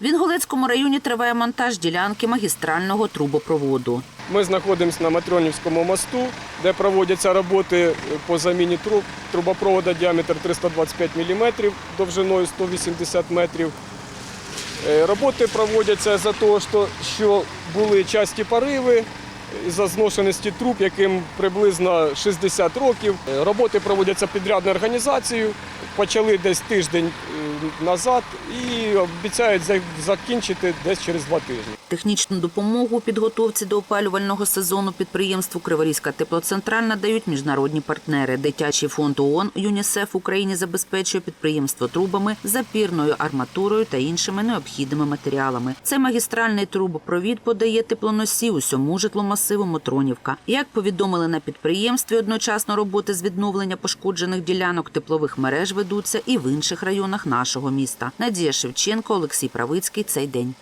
В Інгулецькому районі триває монтаж ділянки магістрального трубопроводу. Ми знаходимося на Матрьонівському мосту, де проводяться роботи по заміні труб. Трубопровода діаметр 325 мм, довжиною 180 метрів. Е, Роботи проводяться за того, що були часті пориви за зношеності труб, яким приблизно 60 років. Е, Роботи проводяться підрядною організацією. Почали десь тиждень е, назад і обіцяють закінчити десь через два тижні. Технічну допомогу у підготовці до опалювального сезону підприємству Криворізька теплоцентраль надають міжнародні партнери. Дитячий фонд ООН ЮНІСЕФ Україні забезпечує підприємство трубами, запірною арматурою та іншими необхідними матеріалами. Цей магістральний трубопровід подає теплоносі усьому житломасиву Мотронівка. Як повідомили на підприємстві, одночасно роботи з відновлення пошкоджених ділянок теплових мереж ведуться і в інших районах нашого міста. Надія Шевченко, Олексій Правицький. Цей день.